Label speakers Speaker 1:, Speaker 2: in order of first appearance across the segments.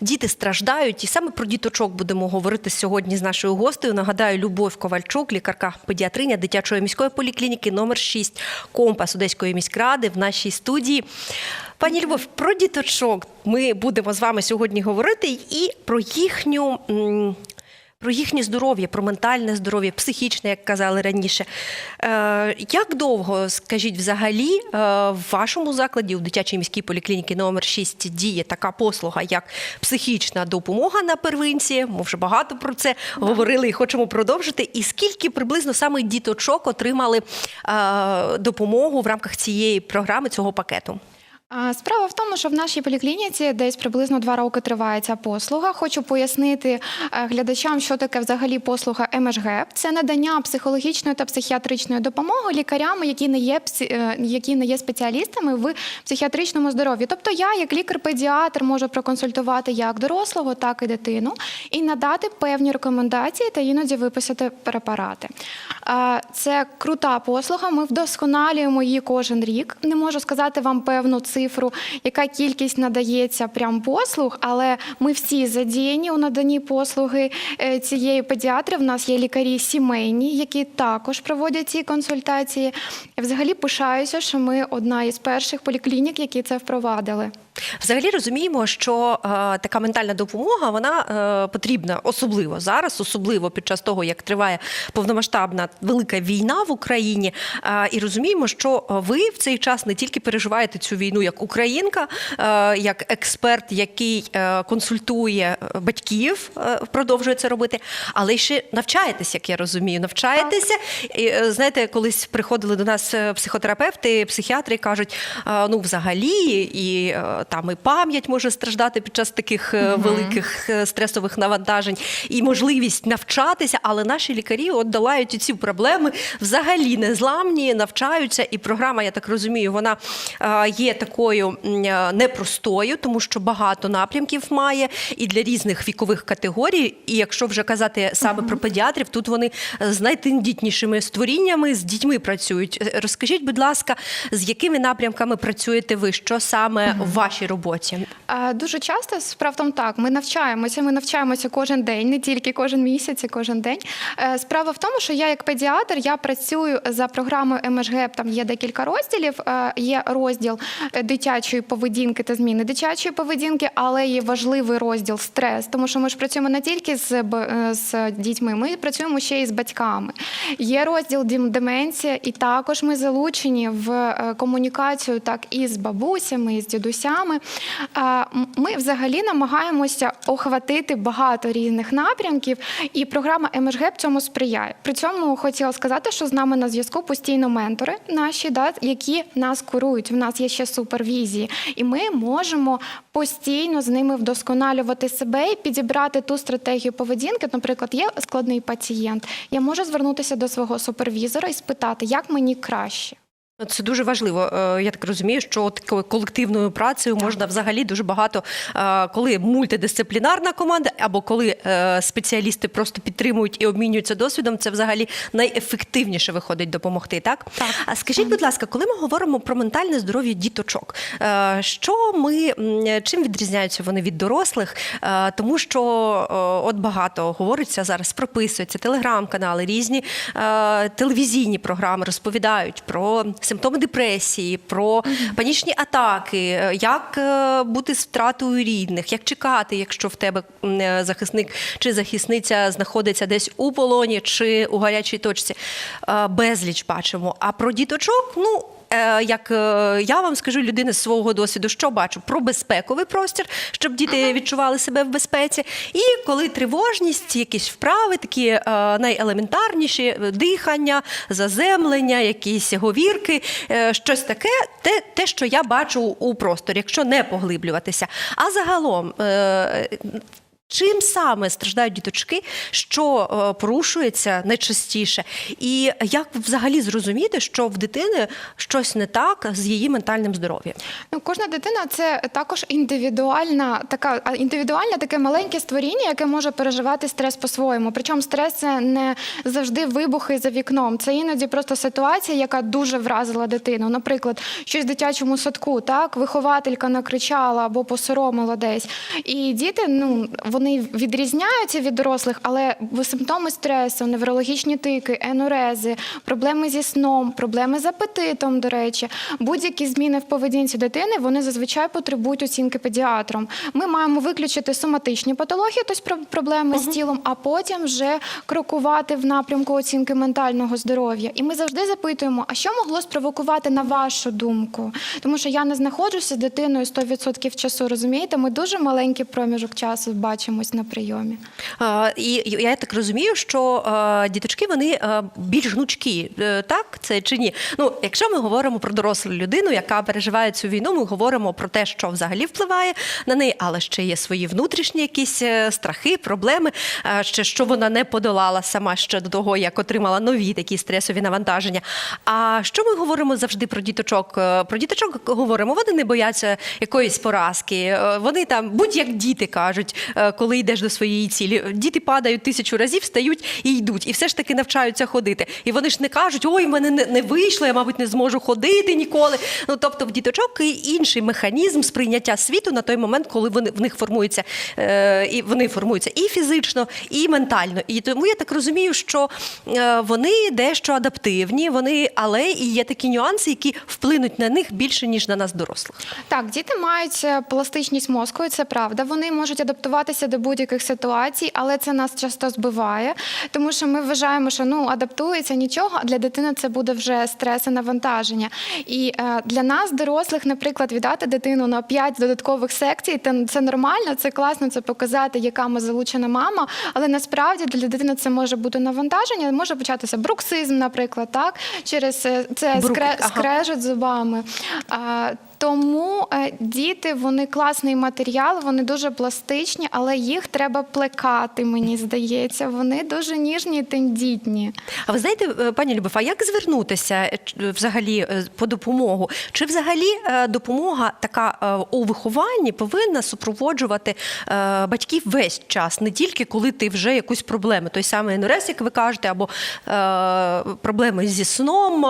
Speaker 1: Діти страждають, і саме про діточок будемо говорити сьогодні з нашою гостею. Нагадаю, Любов Ковальчук, лікарка педіатриня дитячої міської поліклініки номер 6 Компас Одеської міськради в нашій студії. Пані Любов, про діточок ми будемо з вами сьогодні говорити і про їхню. Про їхнє здоров'я, про ментальне здоров'я, психічне, як казали раніше. Е, як довго, скажіть, взагалі е, в вашому закладі у дитячій міській поліклініці номер 6 діє така послуга, як психічна допомога на первинці? Ми вже багато про це говорили і хочемо продовжити. І скільки приблизно саме діточок отримали е, допомогу в рамках цієї програми, цього пакету?
Speaker 2: Справа в тому, що в нашій поліклініці десь приблизно два роки триває ця послуга. Хочу пояснити е, глядачам, що таке взагалі послуга МШГ. Це надання психологічної та психіатричної допомоги лікарям, які не є е, які не є спеціалістами в психіатричному здоров'ї. Тобто, я, як лікар-педіатр, можу проконсультувати як дорослого, так і дитину, і надати певні рекомендації та іноді виписати препарати. Це крута послуга. Ми вдосконалюємо її кожен рік. Не можу сказати вам певну цифру, яка кількість надається прям послуг, але ми всі задіяні у наданні послуги е, цієї педіатри. В нас є лікарі сімейні, які також проводять ці консультації. Я взагалі пишаюся, що ми одна із перших поліклінік, які це впровадили.
Speaker 1: Взагалі розуміємо, що е, така ментальна допомога вона е, потрібна особливо зараз, особливо під час того, як триває повномасштабна велика війна в Україні. Е, і розуміємо, що ви в цей час не тільки переживаєте цю війну як українка, е, як експерт, який е, консультує е, батьків, е, продовжує це робити, але й ще навчаєтесь, як я розумію, навчаєтеся. І, е, знаєте, колись приходили до нас е, психотерапевти, психіатри кажуть: е, ну, взагалі, і е, там і пам'ять може страждати під час таких е, великих е, стресових навантажень, і можливість навчатися, але наші лікарі от долають ці проблеми взагалі незламні, навчаються. І програма, я так розумію, вона е, є такою непростою, тому що багато напрямків має і для різних вікових категорій. І якщо вже казати саме про педіатрів, тут вони з найтендітнішими створіннями з дітьми працюють. Розкажіть, будь ласка, з якими напрямками працюєте ви? Що саме в вашій роботі?
Speaker 2: Дуже часто справа в так. Ми навчаємося. Ми навчаємося кожен день, не тільки кожен місяць, і кожен день. Е, Справа в тому, що я як педіатр я працюю за програмою МШГ. Там є декілька розділів. Е, Є розділ е, дитячої поведінки та зміни дитячої поведінки, але є важливий розділ стрес, тому що ми ж працюємо не тільки з, з дітьми, ми працюємо ще й з батьками. Є розділ деменція, і також ми залучені в комунікацію так і з бабусями, і з дідусями. Е, Ми взагалі намагаємося охватити багато різних напрямків, і програма МШГ цьому сприяє. При цьому хотіла сказати, що з нами на зв'язку постійно ментори наші, да, які нас курують. В нас є ще супервізії, і ми можемо постійно з ними вдосконалювати себе і підібрати ту стратегію поведінки. Наприклад, є складний пацієнт. Я можу звернутися до свого супервізора і спитати, як мені краще.
Speaker 1: Це дуже важливо. Е, Я так розумію, що такою колективною працею можна взагалі дуже багато, е, коли мультидисциплінарна команда, або коли е, спеціалісти просто підтримують і обмінюються досвідом, це взагалі найефективніше виходить допомогти. Так,
Speaker 2: Так.
Speaker 1: а скажіть, будь ласка, коли ми говоримо про ментальне здоров'я діточок, що ми чим відрізняються вони від дорослих? Тому що от багато говориться зараз, прописується телеграм-канали, різні телевізійні програми розповідають про симптоми депресії, про панічні атаки, е, як е, бути з втратою рідних, як чекати, якщо в тебе е, захисник чи захисниця знаходиться десь у полоні чи у гарячій точці. Безліч бачимо. А про діточок, ну. Е, Як е, я вам скажу, людина з свого досвіду, що бачу про безпековий простір, щоб діти відчували себе в безпеці. І коли тривожність, якісь вправи, такі е, найелементарніші дихання, заземлення, якісь говірки, щось таке, те, те, що я бачу у просторі, якщо не поглиблюватися. А загалом. Чим саме страждають діточки, що е, порушується найчастіше, і як взагалі зрозуміти, що в дитини щось не так з її ментальним здоров'ям?
Speaker 2: Ну, кожна дитина це також індивідуальна, така а, індивідуальне таке маленьке створіння, яке може переживати стрес по-своєму. Причому стрес це не завжди вибухи за вікном. Це іноді просто ситуація, яка дуже вразила дитину. Наприклад, щось в дитячому садку, так вихователька накричала або посоромила десь. І діти, ну вони відрізняються від дорослих, але симптоми стресу, неврологічні тики, енурези, проблеми зі сном, проблеми з апетитом, до речі, будь-які зміни в поведінці дитини вони зазвичай потребують оцінки педіатром. Ми маємо виключити соматичні патології, тобто про- проблеми з тілом, а потім вже крокувати в напрямку оцінки ментального здоров'я. І ми завжди запитуємо, а що могло спровокувати на вашу думку? Тому що я не знаходжуся з дитиною 100% часу, розумієте? Ми дуже маленький проміжок часу бачимось на прийомі.
Speaker 1: Е, І я так розумію, що е, діточки вони е, більш гнучкі, Е, так це чи ні? Ну, якщо ми говоримо про дорослу людину, яка переживає цю війну, ми говоримо про те, що взагалі впливає на неї, але ще є свої внутрішні якісь е, страхи, проблеми, ще що вона не подолала сама ще до того, як отримала нові такі стресові навантаження. А що ми говоримо завжди про діточок? Е, Про діточок говоримо, вони не бояться якоїсь поразки. Вони там будь-як діти кажуть, коли йдеш до своєї цілі. Діти падають тисячу разів, встають і йдуть, і все ж таки навчаються ходити. І вони ж не кажуть, ой, в мене не, вийшло, я, мабуть, не зможу ходити ніколи. Ну тобто, в діточок і інший механізм сприйняття світу на той момент, коли вони в них формуються, е, і вони формуються і фізично, і ментально. І тому я так розумію, що е, вони дещо адаптивні, вони, але і є такі нюанси, які вплинуть на них більше ніж на нас, дорослих.
Speaker 2: Так, діти мають е, пластичність мозку, і це правда. Вони можуть адаптуватися до будь-яких ситуацій, але це нас часто збиває, тому що ми вважаємо, що ну адаптується нічого, а для дитини це буде вже стрес і навантаження. І е, для нас, дорослих, наприклад, віддати дитину на 5 додаткових секцій, це, нормально, це класно, це показати, яка ми залучена мама. Але насправді для дитини це може бути навантаження, може початися бруксизм, наприклад, так через е, це
Speaker 1: Брук,
Speaker 2: скре,
Speaker 1: ага.
Speaker 2: скрежет зубами. А, тому е, діти вони класний матеріал, вони дуже пластичні, але їх треба плекати, мені здається. Вони дуже ніжні тендітні.
Speaker 1: А ви знаєте, е, пані Любов, як звернутися е, взагалі по допомогу? Чи взагалі допомога така у вихованні повинна супроводжувати батьків весь час, не тільки коли ти вже якусь проблему, той самий енурез, як ви кажете, або проблеми зі сном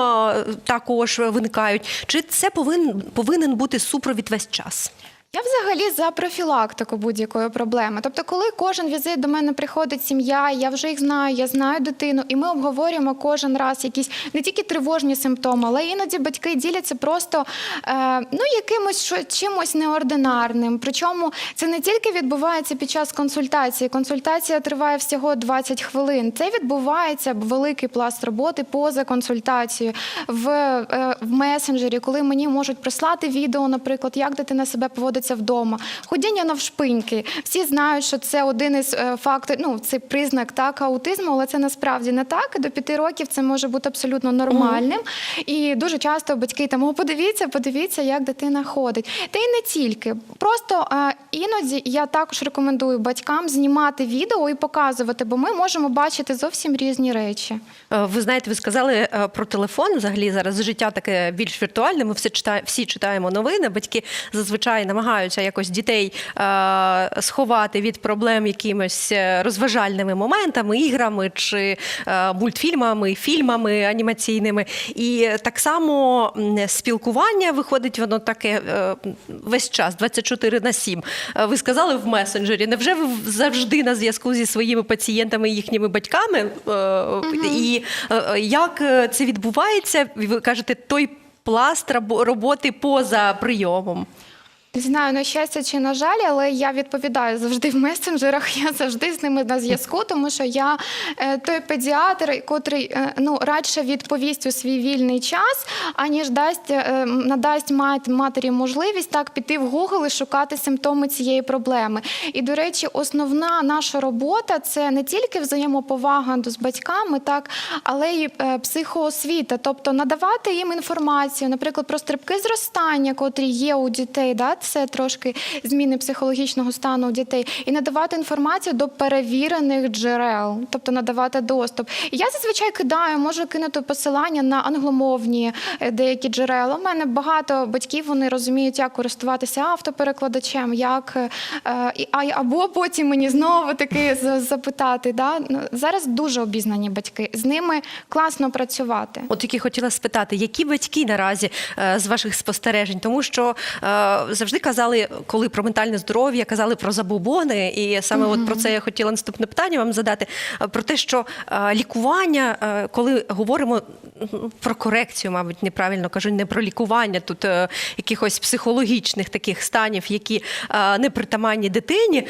Speaker 1: також виникають. Чи це повинен, повинен бути супровід весь час?
Speaker 2: Я взагалі за профілактику будь-якої проблеми. Тобто, коли кожен візит до мене приходить сім'я, я вже їх знаю, я знаю дитину, і ми обговорюємо кожен раз якісь не тільки тривожні симптоми, але іноді батьки діляться просто е, ну якимось що, чимось неординарним. Причому це не тільки відбувається під час консультації. Консультація триває всього 20 хвилин. Це відбувається великий пласт роботи поза консультацією в, е, в месенджері, коли мені можуть прислати відео, наприклад, як дитина себе поводиться вдома. Ходіння навшпиньки. Всі знають, що це один із е, факторів, ну це признак так аутизму, але це насправді не так. До п'яти років це може бути абсолютно нормальним. І дуже часто батьки там о, подивіться, подивіться, як дитина ходить. Та й не тільки. Просто е, іноді я також рекомендую батькам знімати відео і показувати, бо ми можемо бачити зовсім різні речі.
Speaker 1: Е, Ви знаєте, ви сказали про телефон. Взагалі зараз життя таке більш віртуальне. Ми всі читаємо, всі читаємо новини. Батьки зазвичай намагаються якось дітей е, сховати від проблем якимось е, розважальними моментами, іграми чи е, мультфільмами, фільмами анімаційними. І так само спілкування виходить воно таке е, весь час, 24 на 7. Е, Ви сказали в месенджері. Невже ви завжди на зв'язку зі своїми пацієнтами і їхніми батьками? Е, І е, як е, це відбувається? Ви кажете, той пласт роботи поза прийомом.
Speaker 2: Не знаю, на щастя чи на жаль, але я відповідаю завжди в месенджерах. Я завжди з ними на зв'язку, тому що я е, той педіатр, котрий е, ну радше відповість у свій вільний час, аніж дасть е, надасть мат- матері можливість так піти в Google і шукати симптоми цієї проблеми. І до речі, основна наша робота це не тільки взаємоповага з батьками, так але й психоосвіта, тобто надавати їм інформацію, наприклад, про стрибки зростання, котрі є у дітей, да, це трошки зміни психологічного стану дітей, і надавати інформацію до перевірених джерел, тобто надавати доступ. І я зазвичай кидаю, можу кинути посилання на англомовні е, деякі джерела. У мене багато батьків вони розуміють, як користуватися автоперекладачем, як е, е, а- або потім мені знову таки запитати. Да? Ну, Зараз дуже обізнані батьки. З ними класно працювати.
Speaker 1: От тільки хотіла спитати, які батьки наразі з ваших спостережень, тому що е, завжди казали, коли про ментальне здоров'я, казали про забобони, і саме от про це я хотіла наступне питання вам задати. е, Про те, що е, лікування, е, коли говоримо про корекцію, мабуть, неправильно кажу, не про лікування тут якихось психологічних таких станів, які не притаманні дитині,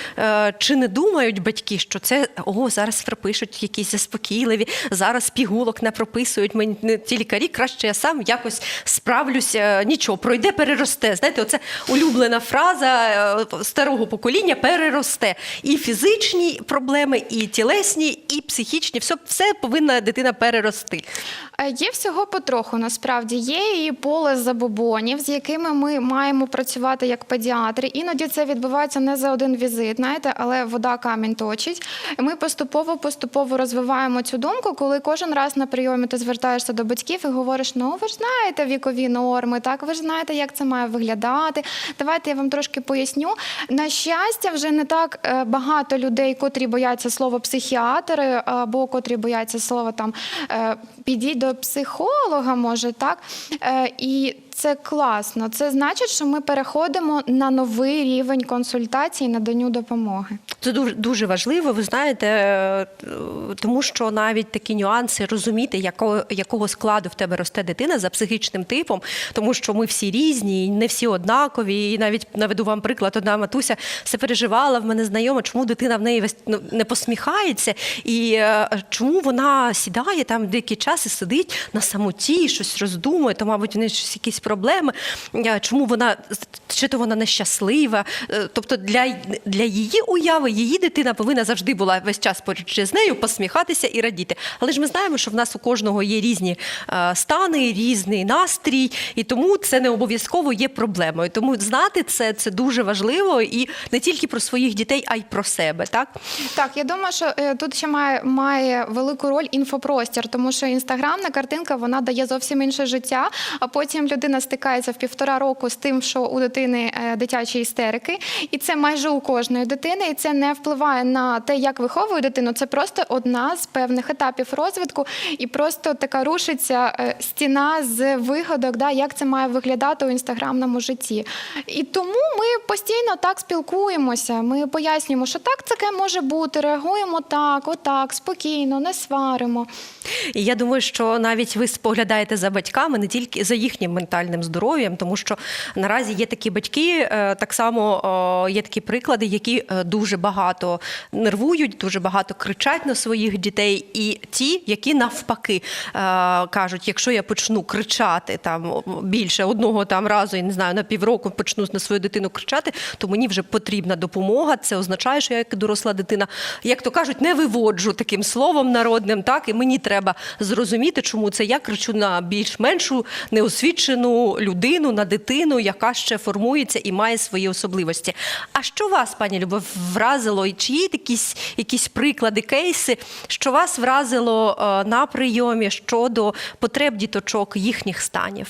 Speaker 1: чи не думають батьки, що це о, зараз пропишуть якісь заспокійливі, зараз пігулок не прописують мені не ті лікарі, краще я сам якось справлюся. Нічого, пройде, переросте. Знаєте, оце улюблена фраза е, старого покоління переросте. І фізичні проблеми, і тілесні, і психічні. Все, все повинна дитина перерости.
Speaker 2: Є всього потроху. Насправді є і поле забобонів, з якими ми маємо працювати як педіатри. Іноді це відбувається не за один візит, знаєте, але вода камінь точить. Ми поступово поступово розвиваємо цю думку, коли кожен раз на прийомі ти звертаєшся до батьків і говориш: ну ви ж знаєте вікові норми, так ви ж знаєте, як це має виглядати. Давайте я вам трошки поясню. На щастя, вже не так е, багато людей, котрі бояться слова психіатри, або котрі бояться слова там е, підіть до психолога, може так. Е, І це класно. Це значить, що ми переходимо на новий рівень консультації, наданню допомоги.
Speaker 1: Це дуже дуже важливо. Ви знаєте, е, тому що навіть такі нюанси розуміти, якого, якого складу в тебе росте дитина за психічним типом, тому що ми всі різні, не всі однакові. І навіть наведу вам приклад, одна матуся все переживала в мене знайома, чому дитина в неї ну, не посміхається, і е, чому вона сідає там деякий час і сидить на самоті, щось роздумує, то, мабуть, в неї щось якісь проблеми. Е, Чому вона чи то вона нещаслива? Е, Тобто для, для її уяви її дитина повинна завжди була весь час поруч з нею посміхатися і радіти. Але ж ми знаємо, що в нас у кожного є різні е, стани, різний настрій, і тому це не обов'язково є проблемою. Тому знати це, це дуже важливо і не тільки про своїх дітей, а й про себе. Так
Speaker 2: Так, я думаю, що тут ще має, має велику роль інфопростір, тому що інстаграмна картинка вона дає зовсім інше життя. А потім людина стикається в півтора року з тим, що у дитини е, дитячі істерики, і це майже у кожної дитини, і це не впливає на те, як виховує дитину. Це просто одна з певних етапів розвитку, і просто така рушиться е, стіна з вигадок, да, як це має виглядати у інстаграмному житті. І тому ми постійно так спілкуємося. Ми пояснюємо, що так таке може бути, реагуємо так, отак, спокійно, не сваримо.
Speaker 1: І я думаю, що навіть ви споглядаєте за батьками не тільки за їхнім ментальним здоров'ям, тому що наразі є такі батьки, е, так само є такі приклади, які е, дуже багато нервують, дуже багато кричать на своїх дітей, і ті, які навпаки е, кажуть, якщо я почну кричати там більше одного там разу, я не знаю, на півроку почну на свою дитину кричати, то мені вже потрібна допомога. Це означає, що я як доросла дитина, як то кажуть, не виводжу таким словом народним, так і мені треба зрозуміти, чому це я кричу на більш-меншу неосвічену людину, на дитину, яка ще формується і має свої особливості. А що вас, пані Любов, вразило? І чи є якісь, якісь приклади, кейси, що вас вразило е, на прийомі щодо потреб діточок, їхніх станів?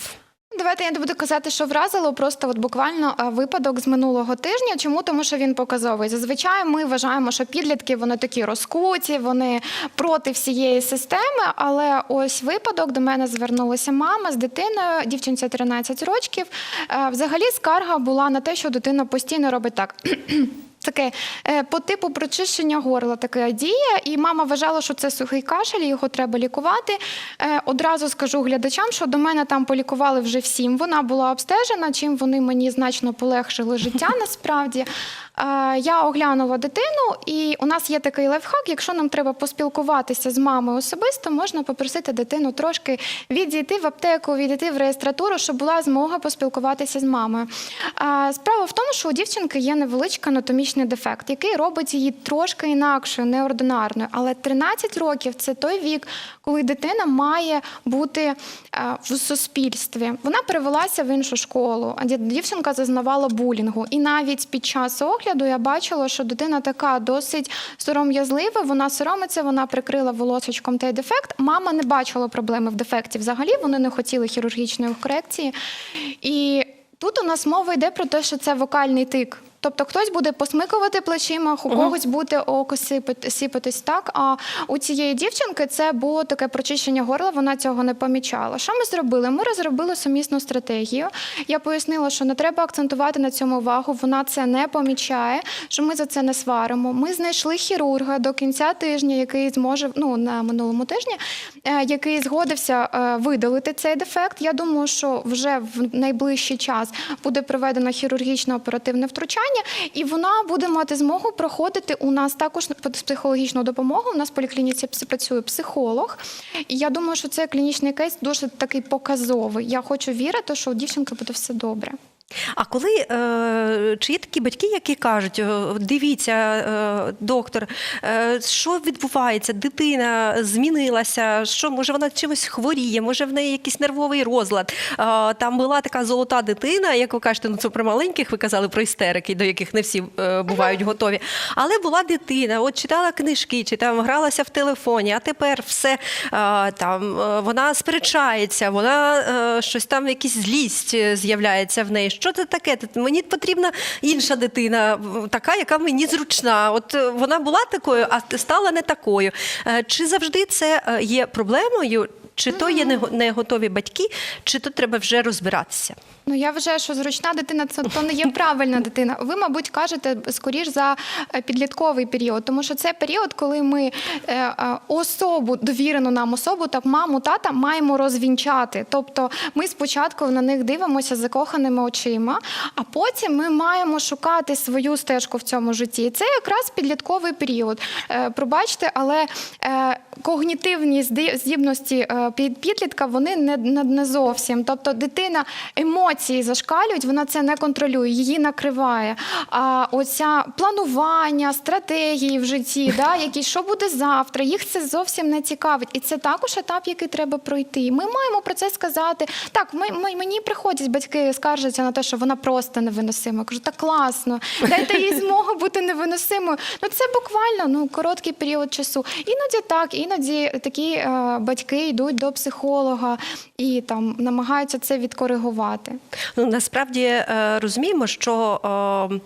Speaker 2: Давайте я не буду казати, що вразило просто от буквально випадок з минулого тижня. Чому? Тому що він показовий. Зазвичай ми вважаємо, що підлітки вони такі розкуті, вони проти всієї системи. Але ось випадок до мене звернулася мама з дитиною, дівчинці 13 років. Е, Взагалі скарга була на те, що дитина постійно робить так. Таке е, по типу прочищення горла така дія, і мама вважала, що це сухий кашель, його треба лікувати. Е, Одразу скажу глядачам, що до мене там полікували вже всім. Вона була обстежена, чим вони мені значно полегшили життя насправді. Е, Я оглянула дитину, і у нас є такий лайфхак. Якщо нам треба поспілкуватися з мамою особисто, можна попросити дитину трошки відійти в аптеку, відійти в реєстратуру, щоб була змога поспілкуватися з мамою. Е, Справа в тому, що у дівчинки є невеличкий анатомічний дефект, який робить її трошки інакшою, неординарною. Але 13 років це той вік, коли дитина має бути е, в суспільстві. Вона перевелася в іншу школу, а дів- дівчинка зазнавала булінгу. І навіть під час огляду я бачила, що дитина така досить сором'язлива, вона соромиться, вона прикрила волосочком той дефект. Мама не бачила проблеми в дефекті взагалі, вони не хотіли хірургічної корекції. І тут у нас мова йде про те, що це вокальний тик. Тобто хтось буде посмикувати плечима, у когось буде око сіпатись так. А у цієї дівчинки це було таке прочищення горла, вона цього не помічала. Що ми зробили? Ми розробили сумісну стратегію. Я пояснила, що не треба акцентувати на цьому увагу, вона це не помічає, що ми за це не сваримо. Ми знайшли хірурга до кінця тижня, який зможе ну на минулому тижні, е, який згодився е, видалити цей дефект. Я думаю, що вже в найближчий час буде проведено хірургічне оперативне втручання, і вона буде мати змогу проходити у нас також психологічну допомогу. У нас в поліклініці працює психолог. І я думаю, що цей клінічний кейс дуже такий показовий. Я хочу вірити, що у дівчинки буде все добре.
Speaker 1: А коли е, чи є такі батьки, які кажуть: дивіться, е, доктор, е, що відбувається? Дитина змінилася, що може вона чимось хворіє, може в неї якийсь нервовий розлад. Там була така золота дитина, як ви кажете, ну це про маленьких, ви казали про істерики, до яких не всі бувають готові. Але була дитина, от читала книжки, чи там гралася в телефоні, а тепер все там вона сперечається, вона щось там, якась злість з'являється в неї. Що це таке? Мені потрібна інша дитина, така, яка мені зручна. От е, вона була такою, а стала не такою. Е, Чи завжди це е, є проблемою? Чи то є не готові батьки, чи то треба вже розбиратися?
Speaker 2: Ну я вважаю, що зручна дитина це то не є правильна дитина. Ви, мабуть, кажете скоріш за е, підлітковий період, тому що це період, коли ми е, е, особу, довірену нам особу, так маму, тата маємо розвінчати. Тобто ми спочатку на них дивимося закоханими очима, а потім ми маємо шукати свою стежку в цьому житті. І це якраз підлітковий період. Пробачте, але когнітивні здібності е, під- підлітка вони не, не зовсім. Тобто дитина емоції зашкалюють, вона це не контролює, її накриває. А оця планування, стратегії в житті, да, які що буде завтра, їх це зовсім не цікавить. І це також етап, який треба пройти. Ми маємо про це сказати. Так, ми, ми, мені приходять батьки, скаржаться на те, що вона просто невиносима. Я кажу, так класно, дайте їй змогу бути невиносимою. Ну це буквально ну короткий період часу. Іноді так, іноді такі е, батьки йдуть до психолога і там намагаються це відкоригувати.
Speaker 1: Ну насправді е, розуміємо, що. е,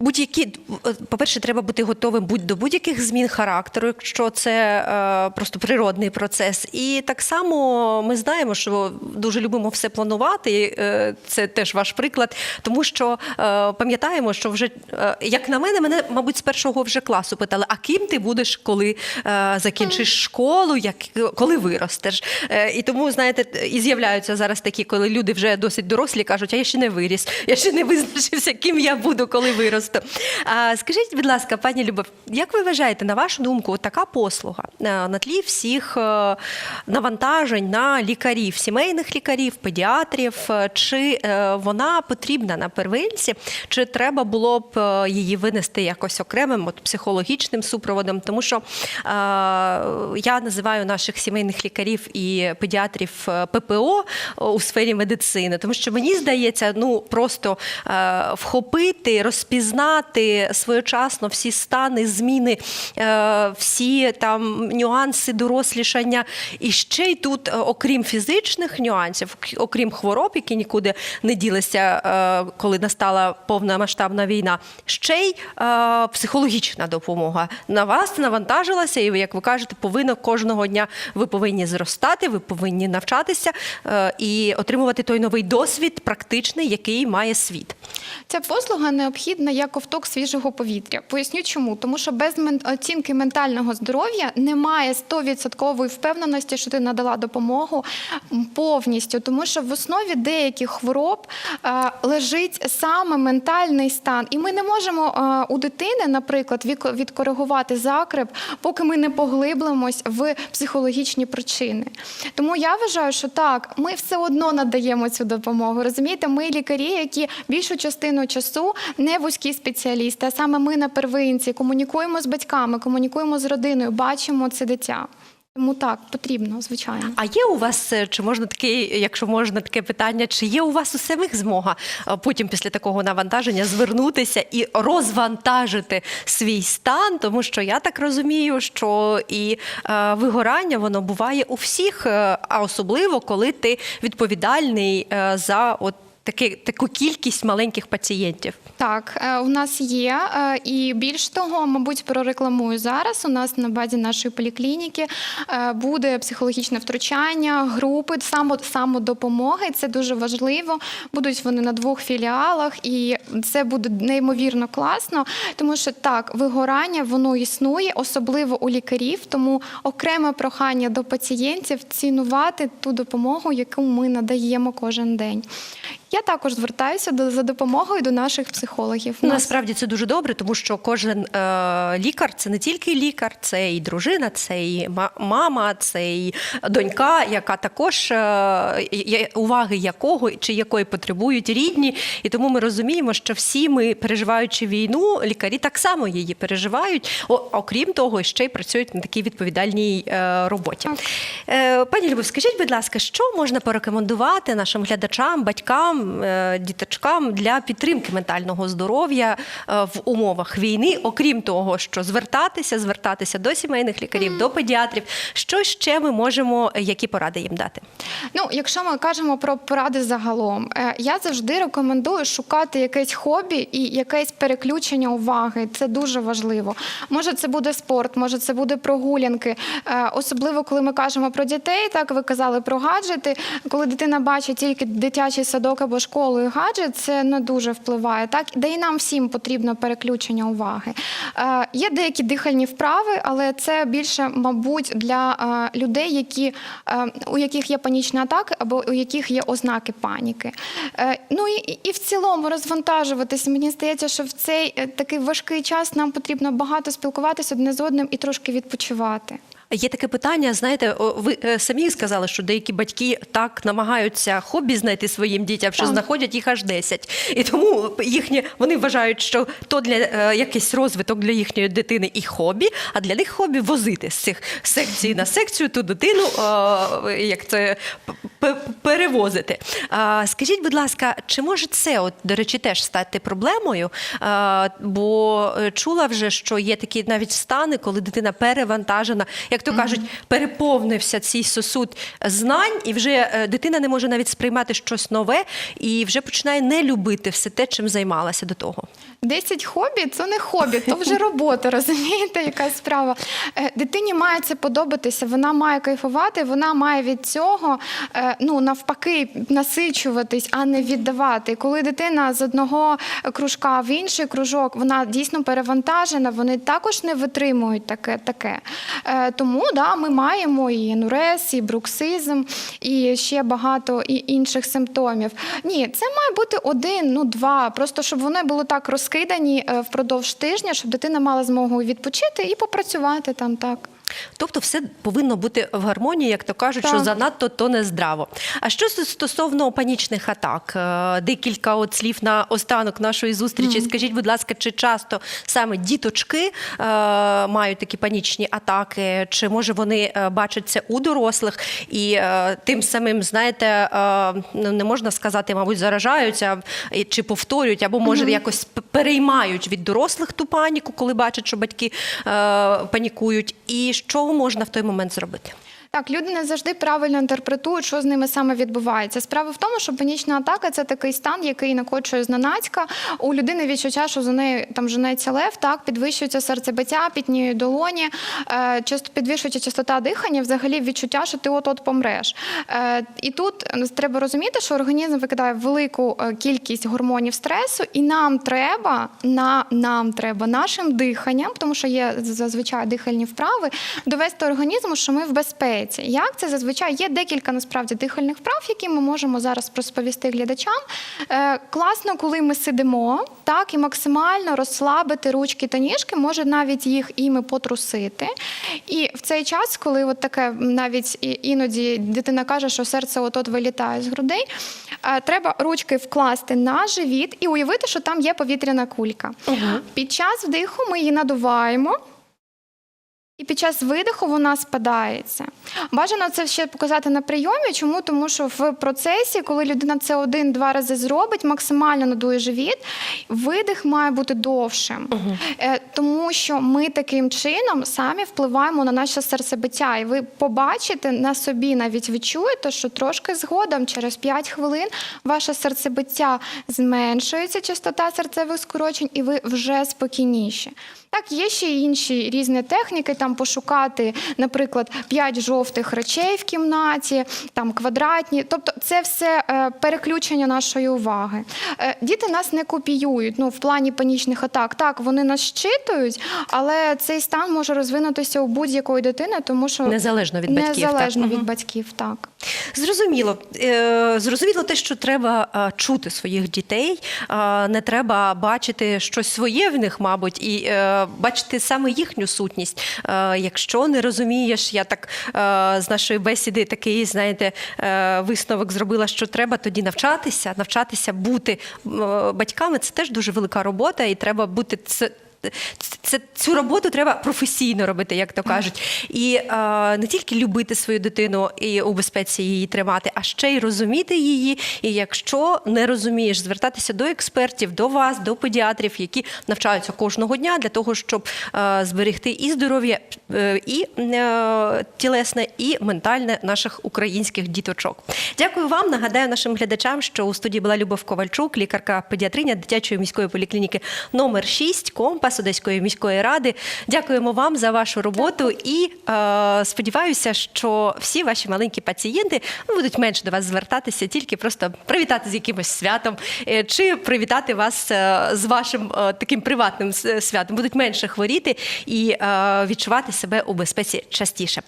Speaker 1: Будь-які, е, по-перше, треба бути готовим будь до будь-яких змін характеру, якщо це е, просто природний процес. І так само ми знаємо, що дуже любимо все планувати. е, Це теж ваш приклад, тому що е, пам'ятаємо, що вже, е, як на мене, мене, мабуть, з першого вже класу питали: а ким ти будеш, коли е, закінчиш школу, як коли виростеш? Е, і тому, знаєте, і з'являються зараз такі, коли люди вже досить дорослі, кажуть, а я ще не виріс, я ще не визначився, ким я буду, коли виросту. А, скажіть, будь ласка, пані Любов, як ви вважаєте, на вашу думку, така послуга е, на тлі всіх е, навантажень на лікарів, сімейних лікарів, педіатрів, е, чи вона потрібна на первинці, чи треба було б її винести якось окремим от, психологічним супроводом? Тому що я називаю наших сімейних лікарів і педіатрів ППО у сфері медицини, тому що мені здається, ну просто вхопити, розпізнати своєчасно всі стани, зміни, е, всі там нюанси дорослішання. І ще й тут, е, окрім фізичних нюансів, окрім хвороб, які нікуди не ділися, е, коли настала повна масштабна війна, ще й психологічна допомога. На вас навантажилася, і як ви кажете, повинна кожного дня ви повинні зростати, ви повинні навчатися і отримувати той новий досвід, практичний, який має світ.
Speaker 2: Ця послуга необхідна як ковток свіжого повітря. Поясню чому. Тому що без оцінки ментального здоров'я немає 100% впевненості, що ти надала допомогу повністю. Тому що в основі деяких хвороб е, лежить саме ментальний стан. І ми не можемо е, у дитини, наприклад, відкоригувати закреп, поки ми не поглиблимось в психологічні причини. Тому я вважаю, що так, ми все одно надаємо цю допомогу. Розумієте, ми лікарі, які більшу частину часу не вузькі спеціалісти, а саме ми на первинці комунікуємо з батьками, комунікуємо з родиною, бачимо це дитя. Тому так, потрібно, звичайно.
Speaker 1: А є у вас, е, чи можна таке, якщо можна таке питання, чи є у вас у самих змога е, потім після такого навантаження звернутися і розвантажити свій стан? Тому що я так розумію, що і е, вигорання воно буває у всіх, е, а особливо коли ти відповідальний е, за от таки, таку кількість маленьких пацієнтів.
Speaker 2: Так, е, у нас є, е, і більш того, мабуть, прорекламую зараз. У нас на базі нашої поліклініки е, буде психологічне втручання, групи самодопомоги. Це дуже важливо. Будуть вони на двох філіалах, і це буде неймовірно класно, тому що так, вигорання воно існує, особливо у лікарів. Тому окреме прохання до пацієнтів цінувати ту допомогу, яку ми надаємо кожен день. Я також звертаюся до за допомогою до наших психологів. Нас
Speaker 1: Насправді це дуже добре, тому що кожен е, лікар це не тільки лікар, це і дружина, це і мама, це і донька, яка також е, уваги якого чи якої потребують рідні. І тому ми розуміємо, що всі ми, переживаючи війну, лікарі так само її переживають. О, окрім того, ще й працюють на такій відповідальній е, роботі. Е, пані Любов, скажіть, будь ласка, що можна порекомендувати нашим глядачам, батькам, е, діточкам для підтримки ментального здоров'я е, в умовах війни, окрім того, що звертатися, звертатися до сімейних лікарів, до педіатрів. Що ще ми можемо, е, які поради їм дати?
Speaker 2: Ну, якщо ми кажемо про поради загалом, я завжди рекомендую шукати якесь хобі і якесь переключення уваги. Це дуже важливо. Може, це буде спорт, може, це буде прогулянки. Особливо, коли ми кажемо про дітей, так ви казали про гаджети. Коли дитина бачить тільки дитячий садок або школу і гаджет, це не дуже впливає. Так, де і нам всім потрібно переключення уваги. Е, Є деякі дихальні вправи, але це більше, мабуть, для е, людей, які, е, у яких є панічні атаки або у яких є ознаки паніки. Е, Ну і, і в цілому розвантажуватись. Мені здається, що в цей е, такий важкий час нам потрібно багато спілкуватися одне з одним і трошки відпочивати.
Speaker 1: Є таке питання, знаєте, ви е, самі сказали, що деякі батьки так намагаються хобі знайти своїм дітям, що
Speaker 2: Так.
Speaker 1: знаходять їх аж 10. І тому їхні вони вважають, що то для е, якийсь розвиток для їхньої дитини і хобі, а для них хобі возити з цих секцій на секцію ту дитину, е, як це перевозити. А, Скажіть, будь ласка, чи може це, от, до речі, теж стати проблемою? А, Бо е, чула вже, що є такі навіть стани, коли дитина перевантажена, як то кажуть, переповнився цей сосуд знань, і вже е, дитина не може навіть сприймати щось нове і вже починає не любити все те, чим займалася до того.
Speaker 2: 10 хобі це не хобі, то вже робота, розумієте, яка справа. Е, Дитині має це подобатися, вона має кайфувати, вона має від цього е, ну, навпаки насичуватись, а не віддавати. Коли дитина з одного кружка в інший кружок, вона дійсно перевантажена, вони також не витримують таке. таке. Е, Тому да, ми маємо і енурез, і бруксизм, і ще багато інших симптомів. Ні, це має бути один, ну два. Просто щоб вони були так розкидані е, впродовж тижня, щоб дитина мала змогу відпочити і попрацювати там так.
Speaker 1: Тобто все повинно бути в гармонії, як то кажуть,
Speaker 2: Так.
Speaker 1: що занадто то не здраво. А що стосовно панічних атак? Е, Декілька от слів на останок нашої зустрічі. Скажіть, будь ласка, чи часто саме діточки е, мають такі панічні атаки? Чи може вони е, бачать це у дорослих і е, тим самим, знаєте, е, ну, не можна сказати, мабуть, заражаються чи повторюють, або може якось переймають від дорослих ту паніку, коли бачать, що батьки е, панікують. І що можна в той момент зробити?
Speaker 2: Так, люди не завжди правильно інтерпретують, що з ними саме відбувається. Справа в тому, що панічна атака це такий стан, який накочує зненацька. У людини відчуття, що за нею там женеться лев, так підвищується серцебиття, пітніють долоні, е, підвищується частота дихання, взагалі відчуття, що ти от-от помреш. Е, і тут е, треба розуміти, що організм викидає велику е, кількість гормонів стресу, і нам треба на нам треба нашим диханням, тому що є зазвичай дихальні вправи, довести організму, що ми в безпеці. Як це зазвичай є декілька насправді дихальних вправ, які ми можемо зараз розповісти глядачам. Е, класно, коли ми сидимо, так і максимально розслабити ручки та ніжки, може навіть їх іми потрусити. І в цей час, коли от таке навіть іноді дитина каже, що серце от-от вилітає з грудей, е, треба ручки вкласти на живіт і уявити, що там є повітряна кулька. Під час вдиху ми її надуваємо. І під час видиху вона спадається. Бажано це ще показати на прийомі. Чому? Тому що в процесі, коли людина це один-два рази зробить, максимально надує живіт, видих має бути довшим. Е, Тому що ми таким чином самі впливаємо на наше серцебиття. І ви побачите на собі, навіть відчуєте, що трошки згодом, через 5 хвилин, ваше серцебиття зменшується, частота серцевих скорочень, і ви вже спокійніші. Так, є ще й інші різні техніки, там пошукати, наприклад, п'ять жовтих речей в кімнаті, там квадратні. Тобто, це все е, переключення нашої уваги. Е, діти нас не копіюють. Ну, в плані панічних атак. Так, вони нас щитують, але цей стан може розвинутися у будь-якої дитини, тому що
Speaker 1: Незалежно від батьків, так?
Speaker 2: Незалежно від
Speaker 1: Мгм.
Speaker 2: батьків, так.
Speaker 1: Зрозуміло. Е, Зрозуміло те, що треба чути своїх дітей. Не треба бачити щось своє в них, мабуть, і е, бачити саме їхню сутність. Якщо не розумієш, я так з нашої бесіди такий, знаєте, е, висновок зробила, що треба тоді навчатися, навчатися бути батьками. Це теж дуже велика робота, і треба бути це. Цю роботу треба професійно робити, як то кажуть, і е, не тільки любити свою дитину і у безпеці її тримати, а ще й розуміти її. І якщо не розумієш, звертатися до експертів, до вас, до педіатрів, які навчаються кожного дня для того, щоб е, зберегти і здоров'я, е, і е, тілесне, і ментальне наших українських діточок. Дякую вам. Нагадаю нашим глядачам, що у студії була Любов Ковальчук, лікарка педіатриня дитячої міської поліклініки номер 6 компас Одеської міської ради. Дякуємо вам за вашу роботу і е, сподіваюся, що всі ваші маленькі пацієнти будуть менше до вас звертатися, тільки просто привітати з якимось святом е, чи привітати вас е, з вашим е, таким приватним святом. Будуть менше хворіти і відчувати себе у безпеці частіше.